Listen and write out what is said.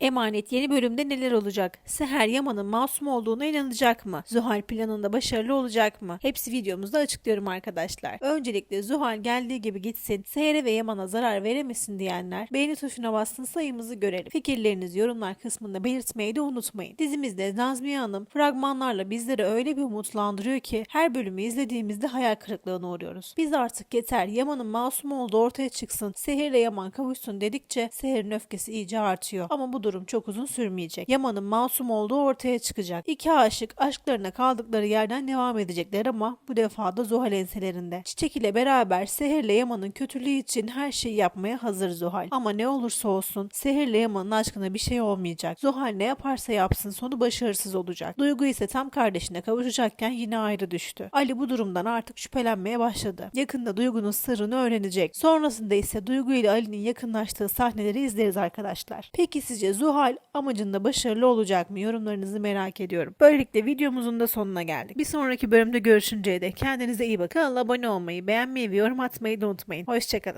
Emanet yeni bölümde neler olacak? Seher Yaman'ın masum olduğuna inanacak mı? Zuhal planında başarılı olacak mı? Hepsi videomuzda açıklıyorum arkadaşlar. Öncelikle Zuhal geldiği gibi gitsin, Seher'e ve Yaman'a zarar veremesin diyenler beğeni tuşuna bassın sayımızı görelim. Fikirlerinizi yorumlar kısmında belirtmeyi de unutmayın. Dizimizde Nazmiye Hanım fragmanlarla bizleri öyle bir umutlandırıyor ki her bölümü izlediğimizde hayal kırıklığına uğruyoruz. Biz artık yeter Yaman'ın masum olduğu ortaya çıksın, Seher'le Yaman kavuşsun dedikçe Seher'in öfkesi iyice artıyor. Ama bu durum çok uzun sürmeyecek. Yaman'ın masum olduğu ortaya çıkacak. İki aşık aşklarına kaldıkları yerden devam edecekler ama bu defa da Zuhal enselerinde. Çiçek ile beraber Seher'le Yaman'ın kötülüğü için her şeyi yapmaya hazır Zuhal. Ama ne olursa olsun Seher'le Yaman'ın aşkına bir şey olmayacak. Zuhal ne yaparsa yapsın sonu başarısız olacak. Duygu ise tam kardeşine kavuşacakken yine ayrı düştü. Ali bu durumdan artık şüphelenmeye başladı. Yakında Duygu'nun sırrını öğrenecek. Sonrasında ise Duygu ile Ali'nin yakınlaştığı sahneleri izleriz arkadaşlar. Peki sizce Zuhal amacında başarılı olacak mı? Yorumlarınızı merak ediyorum. Böylelikle videomuzun da sonuna geldik. Bir sonraki bölümde görüşünceye dek kendinize iyi bakın. Abone olmayı, beğenmeyi ve yorum atmayı da unutmayın. Hoşçakalın.